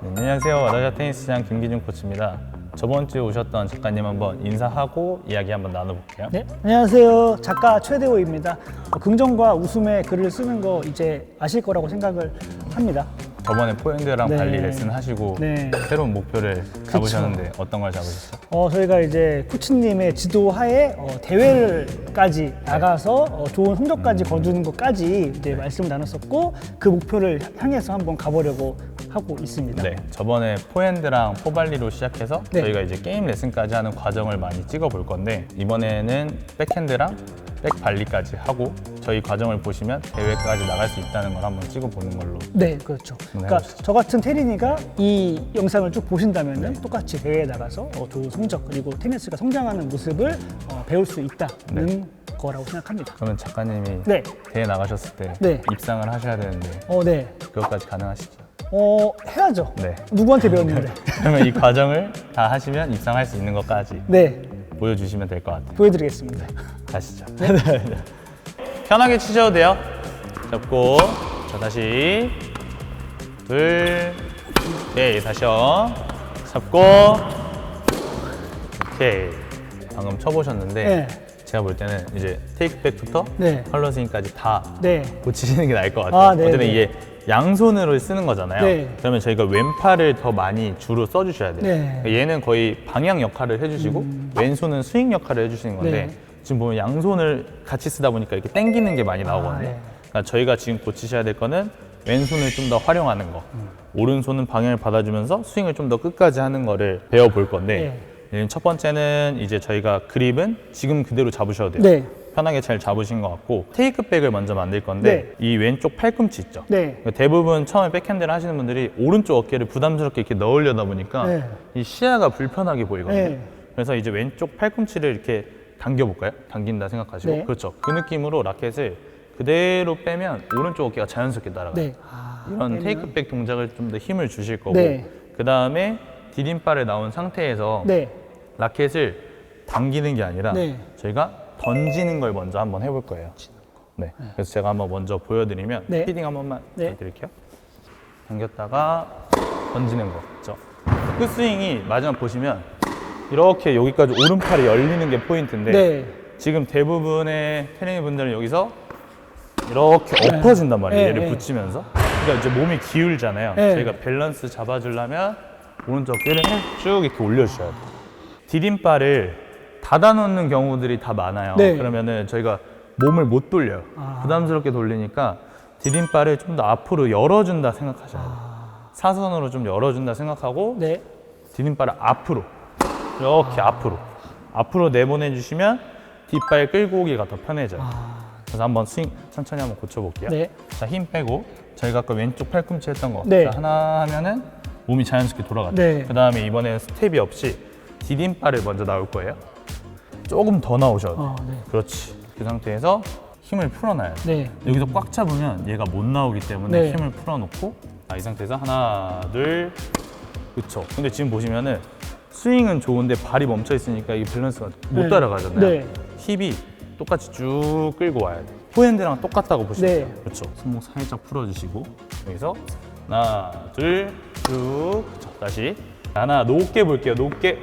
네, 안녕하세요. 와다자 테니스장 김기준 코치입니다. 저번 주에 오셨던 작가님 한번 인사하고 이야기 한번 나눠볼게요. 네, 안녕하세요. 작가 최대호입니다. 어, 긍정과 웃음의 글을 쓰는 거 이제 아실 거라고 생각을 합니다. 저번에 포핸드랑 네. 발리 레슨 하시고 네. 새로운 목표를 잡으셨는데 어떤 걸 잡으셨죠? 어, 저희가 이제 코치님의 지도하에 어, 대회를까지 나가서 어, 좋은 성적까지 거두는 것까지 이제 말씀을 나눴었고 그 목표를 향해서 한번 가보려고 하고 있습니다. 네, 저번에 포핸드랑 포발리로 시작해서 네. 저희가 이제 게임 레슨까지 하는 과정을 많이 찍어볼 건데 이번에는 백핸드랑 백발리까지 하고 저희 과정을 보시면 대회까지 나갈 수 있다는 걸 한번 찍어보는 걸로 네, 그렇죠. 그러니까 해보시죠. 저 같은 테린이가 이 영상을 쭉 보신다면 똑같이 대회에 나가서 어, 좋은 성적 그리고 테니스가 성장하는 모습을 어, 배울 수 있다는 거라고 생각합니다. 그러면 작가님이 네. 대회 나가셨을 때 네. 입상을 하셔야 되는데 어, 네. 그것까지 가능하시죠? 어, 해야죠. 네. 누구한테 배웠는데? 그러면 이 과정을 다 하시면 입상할 수 있는 것까지 네, 보여주시면 될 것 같아요. 보여드리겠습니다. 가시죠. 편하게 치셔도 돼요. 잡고 자 다시 둘, 오케이 다시요. 잡고 오케이 방금 쳐보셨는데 네. 제가 볼 때는 이제 테이크백부터 네. 컬러 스윙까지 다 네, 고치시는 게 나을 것 같아요. 아, 네, 어쨌든 네. 이게 양손으로 쓰는 거잖아요. 네. 그러면 저희가 왼팔을 더 많이 주로 써주셔야 돼요. 네. 음. 그러니까 얘는 거의 방향 역할을 해주시고 왼손은 스윙 역할을 해주시는 건데 네. 지금 보면 양손을 같이 쓰다 보니까 이렇게 당기는 게 많이 나오거든요. 네. 그러니까 저희가 지금 고치셔야 될 거는 왼손을 좀 더 활용하는 거. 음. 오른손은 방향을 받아주면서 스윙을 좀 더 끝까지 하는 거를 배워볼 건데 네. 첫 번째는 이제 저희가 그립은 지금 그대로 잡으셔도 돼요. 네, 편하게 잘 잡으신 것 같고 테이크백을 먼저 만들 건데 이 왼쪽 팔꿈치 있죠. 네. 그러니까 대부분 처음에 백핸드를 하시는 분들이 오른쪽 어깨를 부담스럽게 이렇게 넣으려다 보니까 네. 이 시야가 불편하게 보이거든요. 네. 그래서 이제 왼쪽 팔꿈치를 이렇게 당겨볼까요? 당긴다 생각하시고 네. 그렇죠. 그 느낌으로 라켓을 그대로 빼면 오른쪽 어깨가 자연스럽게 날아가요. 네. 아, 이런 테이크백 동작을 좀 더 힘을 주실 거고 네. 그 다음에 디딤발을 나온 상태에서 네, 라켓을 당기는 게 아니라 네. 저희가 던지는 걸 먼저 한번 해볼 거예요. 네. 그래서 제가 한번 먼저 보여드리면 네. 피딩 한 번만 네. 부탁드릴게요. 당겼다가 던지는 거. 그렇죠? 끝스윙이 마지막 보시면 이렇게 여기까지 오른팔이 열리는 게 포인트인데 네, 지금 대부분의 트레이너 분들은 여기서 이렇게 엎어진단 말이에요. 네, 얘를 네. 붙이면서. 그러니까 이제 몸이 기울잖아요. 네. 저희가 밸런스 잡아주려면 오른쪽 어깨를 쭉 이렇게 올려주셔야 돼요. 디딤발을 닫아놓는 경우들이 다 많아요. 네. 그러면은 저희가 몸을 못 돌려요. 아. 부담스럽게 돌리니까 디딤발을 좀 더 앞으로 열어준다 생각하셔야 돼요. 사선으로 좀 열어준다 생각하고 네, 디딤발을 앞으로 이렇게 앞으로 앞으로 내보내 주시면 뒷발 끌고 오기가 더 편해져요. 그래서 한번 스윙 천천히 한번 고쳐볼게요. 아. 네. 자, 힘 빼고 저희가 아까 왼쪽 팔꿈치 했던 거 네. 자, 하나 하면은 몸이 자연스럽게 돌아가죠. 네. 그 다음에 이번에는 스텝이 없이 디딤발을 먼저 나올 거예요. 조금 더 나오셔도 돼요. 어, 네. 그렇지. 그 상태에서 힘을 풀어놔요. 네, 여기서 꽉 잡으면 얘가 못 나오기 때문에 네. 힘을 풀어놓고 아, 이 상태에서 하나 둘 그쵸 근데 지금 보시면은 스윙은 좋은데 발이 멈춰 있으니까 이 밸런스가 못 네. 따라가잖아요 네. 힙이 똑같이 쭉 끌고 와야 돼 포핸드랑 똑같다고 보시면 네. 돼요 그렇죠 손목 살짝 풀어주시고 여기서 하나 둘 쭉 그쵸 다시 하나 높게 볼게요 높게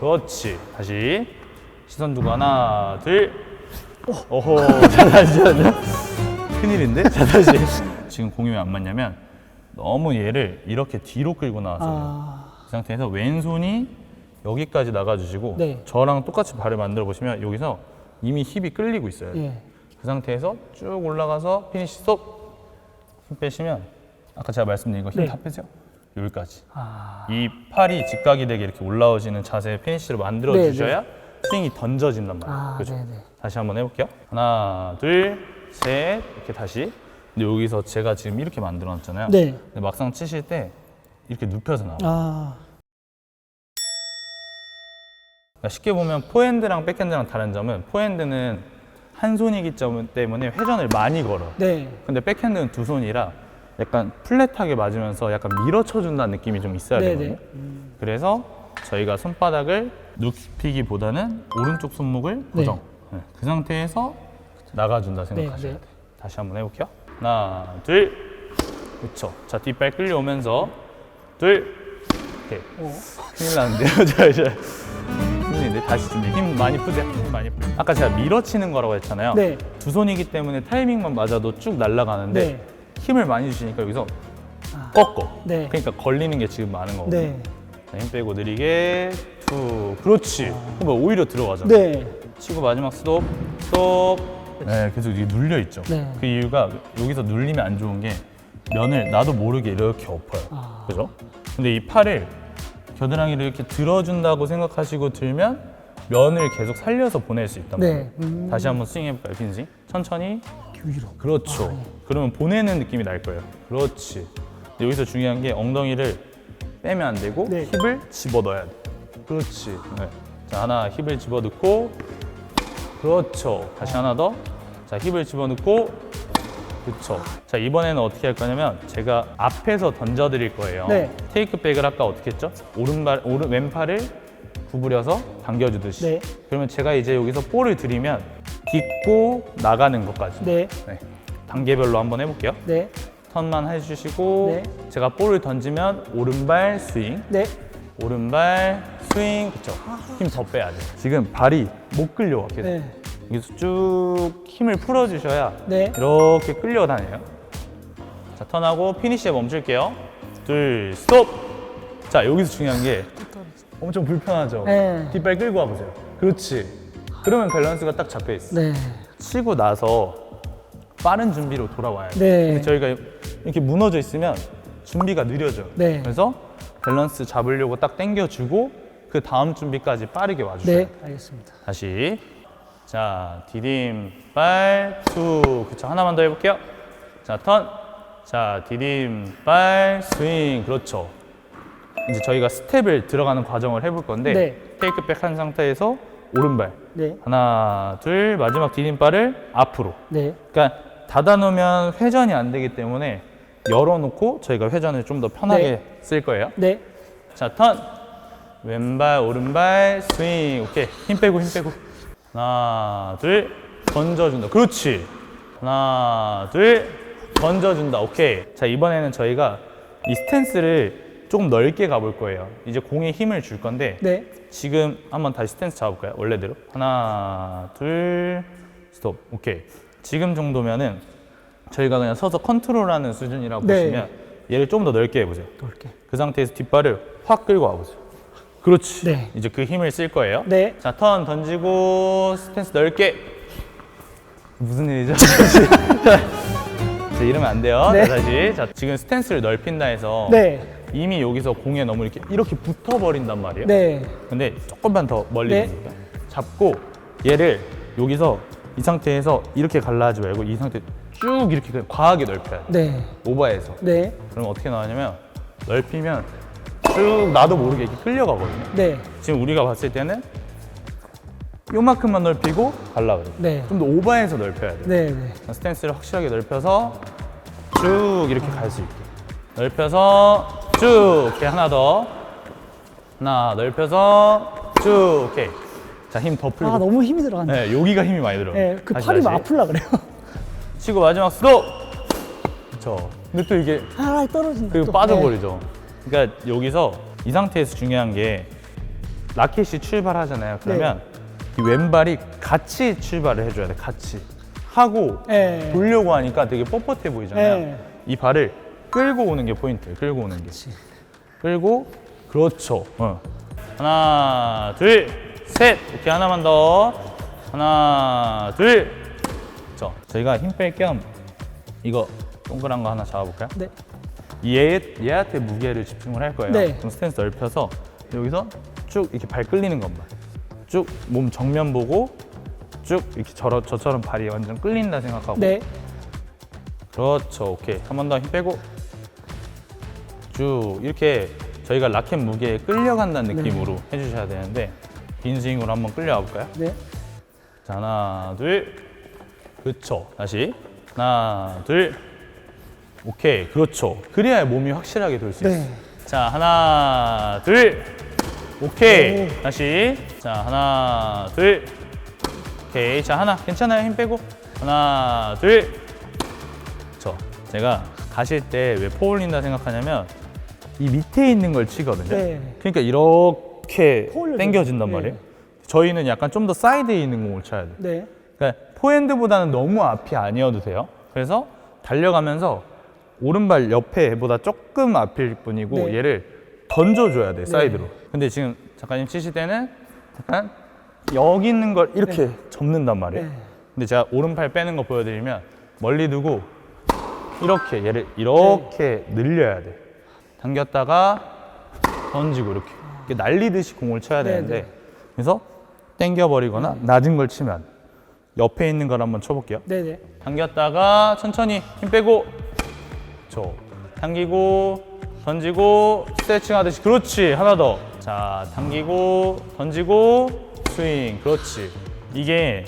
그렇지 다시 시선 두고 하나 둘. 오호 잘하시죠 큰일인데? 자 다시. 지금 공이 왜 안 맞냐면 너무 얘를 이렇게 뒤로 끌고 나와서 아, 그 상태에서 왼손이 여기까지 나가주시고 네. 저랑 똑같이 발을 만들어 보시면 여기서 이미 힙이 끌리고 있어요. 예, 그 상태에서 쭉 올라가서 피니시 스톱. 힘 빼시면 아까 제가 말씀드린 거힘 네. 다 빼세요. 여기까지. 아, 이 팔이 직각이 되게 이렇게 올라오시는 자세의 피니시를 만들어 네, 주셔야 스윙이 던져진단 말이에요 아, 그죠? 네, 네. 다시 한번 해볼게요. 하나, 둘, 셋 이렇게 다시. 근데 여기서 제가 지금 이렇게 만들어 놨잖아요. 네, 근데 막상 치실 때 이렇게 눕혀서 나와요. 아, 그러니까 쉽게 보면 포핸드랑 백핸드랑 다른 점은 포핸드는 한 손이기 때문에 회전을 많이 걸어요. 네, 근데 백핸드는 두 손이라 약간 플랫하게 맞으면서 약간 밀어쳐준다는 느낌이 좀 있어야 네, 되거든요. 그래서 저희가 손바닥을 눕히기보다는 오른쪽 손목을 네. 고정. 네, 그 상태에서 나가준다 생각하셔야 네. 돼요. 다시 한번 해볼게요. 하나, 둘, 그렇죠. 자 뒷발 끌려오면서 둘, 오케이. 어. 큰일 나는데요. 자, 자. 힘든데 다시 준비. 힘 많이 푸세요. 힘 많이. 푸. 아까 제가 밀어치는 거라고 했잖아요. 네. 두 손이기 때문에 타이밍만 맞아도 쭉 날아가는데 네. 힘을 많이 주시니까 여기서 아. 꺾어. 네. 그러니까 걸리는 게 지금 많은 거거든요. 네. 자, 힘 빼고 느리게 툭. 그렇지. 그럼 오히려 들어가잖아. 네. 치고 마지막 스톱, 스톱. 네, 계속 이게 눌려 있죠. 네. 그 이유가 여기서 눌리면 안 좋은 게 면을 나도 모르게 이렇게 엎어요. 아. 그죠? 근데 이 팔을 겨드랑이를 이렇게 들어준다고 생각하시고 들면 면을 계속 살려서 보낼 수 있단 말이에요. 네. 음. 다시 한번 스윙 해볼까요, 빈스윙? 천천히. 위로. 그렇죠. 아, 예. 그러면 보내는 느낌이 날 거예요. 그렇지. 근데 여기서 중요한 게 엉덩이를 빼면 안 되고 네. 힙을 집어 넣어야 돼. 그렇지. 네. 자 하나 힙을 집어 넣고 그렇죠. 다시 하나 더. 자 힙을 집어 넣고 그렇죠. 자 이번에는 어떻게 할 거냐면 제가 앞에서 던져 드릴 거예요. 네. 테이크백을 아까 어떻게 했죠? 오른발 오른 왼팔을 구부려서 당겨 주듯이. 네. 그러면 제가 이제 여기서 볼을 드리면 딛고 나가는 것까지. 네. 네. 단계별로 한번 해 볼게요. 네. 턴만 해 주시고 네. 제가 볼을 던지면 오른발 스윙, 네. 오른발 스윙, 그쵸? 힘 더 빼야 돼. 지금 발이 못 끌려와 계속. 네. 여기서 쭉 힘을 풀어주셔야 네. 이렇게 끌려다녀요. 자 턴하고 피니시에 멈출게요. 둘, 스톱. 자 여기서 중요한 게 엄청 불편하죠. 네. 뒷발 끌고 와보세요. 그렇지. 그러면 밸런스가 딱 잡혀 있어. 네. 치고 나서 빠른 준비로 돌아와야 돼요. 네. 근데 저희가 이렇게 무너져 있으면 준비가 느려져요. 네. 그래서 밸런스 잡으려고 딱 당겨주고 그 다음 준비까지 빠르게 와주세요. 네. 알겠습니다. 다시 자 디딤발 투 그쵸 하나만 더 해볼게요. 자 턴 자 디딤발 스윙 그렇죠. 이제 저희가 스텝을 들어가는 과정을 해볼 건데 네. 테이크백 한 상태에서 오른발 네. 하나 둘 마지막 디딤발을 앞으로 네. 그러니까 닫아놓으면 회전이 안 되기 때문에 열어놓고 저희가 회전을 좀 더 편하게 네. 쓸 거예요 네. 자 턴 왼발 오른발 스윙. 오케이. 힘 빼고 힘 빼고. 하나 둘. 던져준다. 그렇지. 하나 둘. 던져준다. 오케이. 자 이번에는 저희가 이 스탠스를 조금 넓게 가볼 거예요. 이제 공에 힘을 줄 건데 네. 지금 한번 다시 스탠스 잡아볼까요? 원래대로. 하나 둘. 스톱. 오케이. 지금 정도면은 저희가 그냥 서서 컨트롤하는 수준이라고 네. 보시면 얘를 좀 더 넓게 해보세요. 넓게. 그 상태에서 뒷발을 확 끌고 와보세요 그렇지 네. 이제 그 힘을 쓸 거예요 네. 자 턴 던지고 스탠스 넓게 무슨 일이죠? 자, 이러면 안 돼요 네. 자, 다시 자 지금 스탠스를 넓힌다 해서 네. 이미 여기서 공에 너무 이렇게 이렇게 붙어 버린단 말이에요 네. 근데 조금만 더 멀리 네. 잡고 얘를 여기서 이 상태에서 이렇게 갈라하지 말고 이 상태 쭉 이렇게 그냥 과하게 넓혀야 돼. 네. 오버해서. 네. 그럼 어떻게 나오냐면 넓히면 쭉 나도 모르게 이렇게 끌려가거든요. 네. 지금 우리가 봤을 때는 요만큼만 넓히고 갈라 그래요. 네. 좀 더 오버해서 넓혀야 돼요. 네. 네. 스탠스를 확실하게 넓혀서 쭉 이렇게 갈 수 있게 넓혀서 쭉 오케이 하나 더 하나 넓혀서 쭉 오케이 자힘 더 풀고 아, 너무 힘이 들어간다. 네 여기가 힘이 많이 들어요 네. 그 다시, 팔이 막 다시. 아플라 그래요. 치고 마지막 스톱 그쵸 근데 또 이게 아, 떨어진다. 그리고 또. 빠져버리죠 그러니까 여기서 이 상태에서 중요한 게 라켓이 출발하잖아요 그러면 이 왼발이 같이 출발을 해줘야 돼 같이 하고 네. 돌려고 하니까 되게 뻣뻣해 보이잖아요. 네. 이 발을 끌고 오는 게 포인트예요. 끌고 오는 게. 끌고 그렇죠. 어. 하나, 둘, 셋. 오케이 하나만 더. 하나, 둘. 저 저희가 힘 뺄 겸 이거 동그란 거 하나 잡아볼까요? 네. 얘 얘한테 무게를 집중을 할 거예요. 네. 그럼 스탠스 넓혀서 여기서 쭉 이렇게 발 끌리는 것만. 쭉 몸 정면 보고 쭉 이렇게 저러, 저처럼 발이 완전 끌린다 생각하고 네. 그렇죠 오케이 한 번 더 힘 빼고 쭉 이렇게 저희가 라켓 무게에 끌려간다는 느낌으로 해주셔야 되는데 빈 스윙으로 한번 끌려와 볼까요? 네. 자 하나 둘 그렇죠 다시 하나 둘 오케이 그렇죠 그래야 몸이 확실하게 돌 수 있어요 네. 자 하나 둘 오케이 오. 다시 자 하나 둘 오케이 자 하나 괜찮아요 힘 빼고 하나 둘 저 제가 가실 때 왜 포올린다 생각하냐면 이 밑에 있는 걸 치거든요. 네. 그러니까 이렇게. 당겨진단 네. 말이에요. 저희는 약간 좀 더 사이드에 있는 공을 쳐야 돼요. 네. 그러니까 포핸드보다는 너무 앞이 아니어도 돼요. 그래서 달려가면서 오른발 옆에 보다 조금 앞일 뿐이고 네. 얘를 던져줘야 돼 사이드로. 근데 지금 작가님 치실 때는 약간 여기 있는 걸 이렇게 접는단 말이에요. 네. 근데 제가 오른팔 빼는 거 보여드리면 멀리 두고 이렇게 얘를 이렇게 늘려야 돼. 당겼다가 던지고 이렇게, 이렇게 날리듯이 공을 쳐야 네, 되는데 네. 그래서 당겨버리거나 낮은 걸 치면 옆에 있는 걸 한번 쳐볼게요. 네네. 당겼다가 천천히 힘 빼고 저 당기고 던지고 스트레칭 하듯이. 그렇지. 하나 더 자 당기고 던지고 스윙. 그렇지. 이게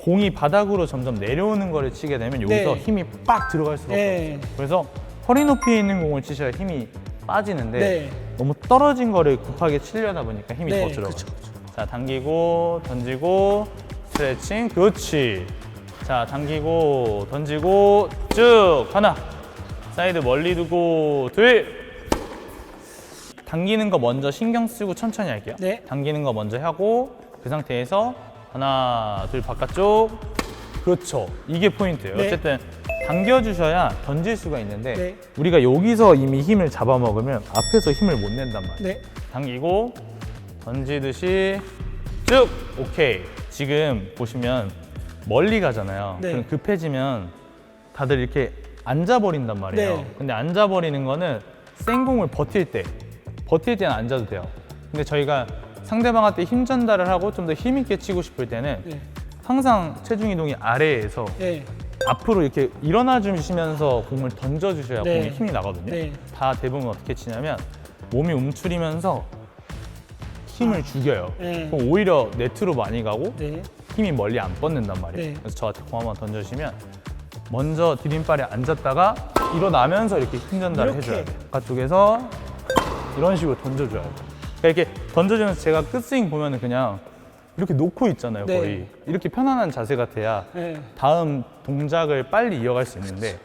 공이 바닥으로 점점 내려오는 거를 치게 되면 여기서 네. 힘이 빡 들어갈 수밖에 네. 없어요. 그래서 허리 높이에 있는 공을 치셔야 힘이 빠지는데 네. 너무 떨어진 거를 급하게 치려다 보니까 힘이 네, 더 들어가요. 그쵸, 그쵸. 자 당기고 던지고 스트레칭. 그렇지. 자 당기고 던지고 쭉. 하나 사이드 멀리 두고 둘 당기는 거 먼저 신경 쓰고 천천히 할게요 네. 당기는 거 먼저 하고 그 상태에서 하나 둘 바깥쪽 그렇죠 이게 포인트예요 네. 어쨌든 당겨주셔야 던질 수가 있는데 네. 우리가 여기서 이미 힘을 잡아먹으면 앞에서 힘을 못 낸단 말이에요 네. 당기고 던지듯이 쭉 오케이 지금 보시면 멀리 가잖아요 네. 그럼 급해지면 다들 이렇게 앉아버린단 말이에요 네. 근데 앉아버리는 거는 생공을 버틸 때 버틸 때는 앉아도 돼요 근데 저희가 상대방한테 힘 전달을 하고 좀 더 힘 있게 치고 싶을 때는 네. 항상 체중 이동이 아래에서 네. 앞으로 이렇게 일어나 주시면서 공을 던져 주셔야 네. 공에 힘이 나거든요. 네. 다 대부분 어떻게 치냐면 몸이 움츠리면서 힘을 죽여요. 네. 그럼 오히려 네트로 많이 가고 네. 힘이 멀리 안 뻗는단 말이에요. 네. 그래서 저한테 공 한번 던져주시면 먼저 디딤발에 앉았다가 일어나면서 이렇게 힘 전달을 이렇게. 해줘야 돼요. 바깥쪽에서 이런 식으로 던져줘야 돼요. 그러니까 이렇게 던져주면서 제가 끝스윙 보면은 그냥 이렇게 놓고 있잖아요, 네. 거의. 이렇게 편안한 자세가 돼야 네. 다음 동작을 빨리 이어갈 수 있는데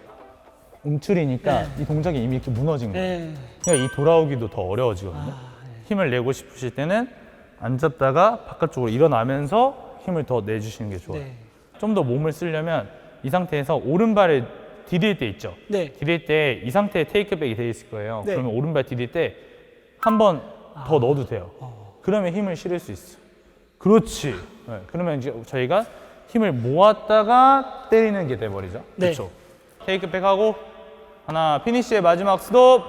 움츠리니까 네. 이 동작이 이미 이렇게 무너진 거예요. 네. 그러니까 이 돌아오기도 더 어려워지거든요. 힘을 내고 싶으실 때는 앉았다가 바깥쪽으로 일어나면서 힘을 더 내주시는 게 좋아요. 네. 좀더 몸을 쓰려면 이 상태에서 오른발을 디딜 때 있죠. 네. 디딜 때 이 상태에 테이크백이 돼 있을 거예요. 네. 그러면 오른발 디딜 때 한 번 더 넣어도 돼요. 그러면 힘을 실을 수 있어. 그렇지. 네, 그러면 이제 저희가 힘을 모았다가 때리는 게 돼버리죠. 네. 그렇죠. 테이크백 하고 하나 피니시의 마지막 스톱.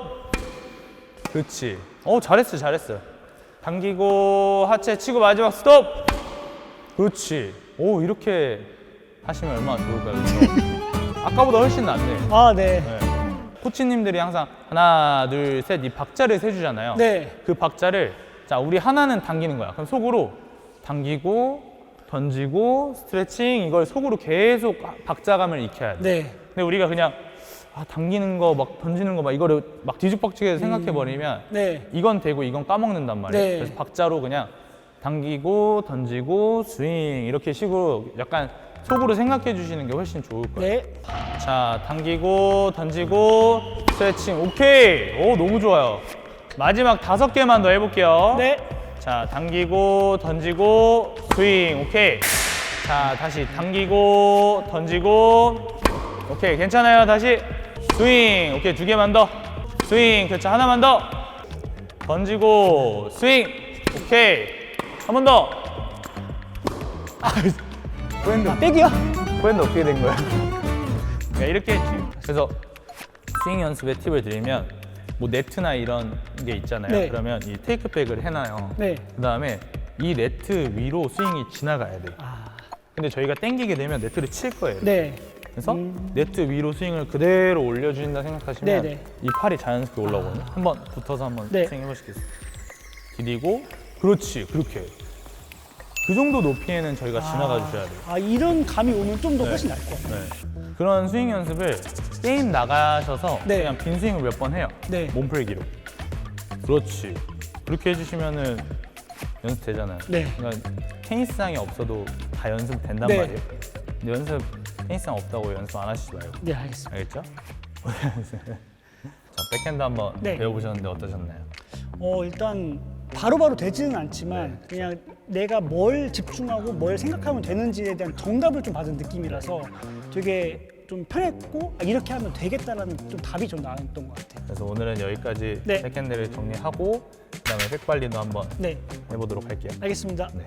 그렇지. 어 잘했어 잘했어. 당기고 하체 치고 마지막 스톱. 그렇지. 오 이렇게 하시면 얼마나 좋을까요? 아까보다 훨씬 낫네. 아, 네. 네. 코치님들이 항상 하나 둘 셋 이 박자를 세주잖아요. 네. 그 박자를 자 우리 하나는 당기는 거야. 그럼 속으로 당기고 던지고 스트레칭 이걸 속으로 계속 박자감을 익혀야 돼. 네. 근데 우리가 그냥 아, 당기는 거 막 던지는 거 막 이거를 막 뒤죽박죽해서 생각해 버리면 네. 이건 되고 이건 까먹는단 말이에요. 네. 그래서 박자로 그냥 당기고 던지고 스윙 이렇게 식으로 약간 속으로 생각해 주시는 게 훨씬 좋을 거예요. 네. 자, 당기고 던지고 스트레칭 오케이. 오, 너무 좋아요. 마지막 다섯 개만 더 해볼게요. 네. 자, 당기고 던지고 스윙 오케이. 자, 다시 당기고 던지고 오케이 괜찮아요. 다시 스윙 오케이 두 개만 더 스윙 그렇죠 하나만 더 던지고 스윙 오케이 한 번 더. 아, 브랜드 아, 백이요? 브랜드 어떻게 된 거야? 그러니까 이렇게 했지. 그래서 스윙 연습의 팁을 드리면 뭐 네트나 이런 게 있잖아요. 네. 그러면 이 테이크백을 해놔요. 네. 그다음에 이 네트 위로 스윙이 지나가야 돼. 요 아, 근데 저희가 당기게 되면 네트를 칠 거예요. 네. 그래서 네트 위로 스윙을 그대로 올려주신다 생각하시면 네, 네. 이 팔이 자연스럽게 올라오거든요. 한번 붙어서 한번 네. 스윙 해보시겠어요? 디디고 그렇지 그렇게 그 정도 높이에는 저희가 지나가 주셔야 돼요. 아, 이런 감이 오면 좀 더 훨씬 나을 것 같아요. 네. 그런 스윙 연습을 게임 나가셔서 네. 그냥 빈 스윙을 몇 번 해요. 네. 몸풀기로. 그렇지. 그렇게 해주시면은 연습 되잖아요. 네. 그러니까 테니스장이 없어도 다 연습 된단 네. 말이에요. 근데 연습 테니스장 없다고 연습 안 하시지 말고. 네, 알겠습니다. 알겠죠? 자 백핸드 한번 네. 배워보셨는데 어떠셨나요? 어 일단 바로바로 되지는 않지만 그냥 내가 뭘 집중하고 뭘 생각하면 되는지에 대한 정답을 좀 받은 느낌이라서 되게 좀 편했고 아, 이렇게 하면 되겠다라는 좀 답이 좀 나왔던 것 같아요. 그래서 오늘은 여기까지 네. 백핸드를 정리하고 그다음에 백 관리도 한번 네, 해보도록 할게요. 알겠습니다. 네.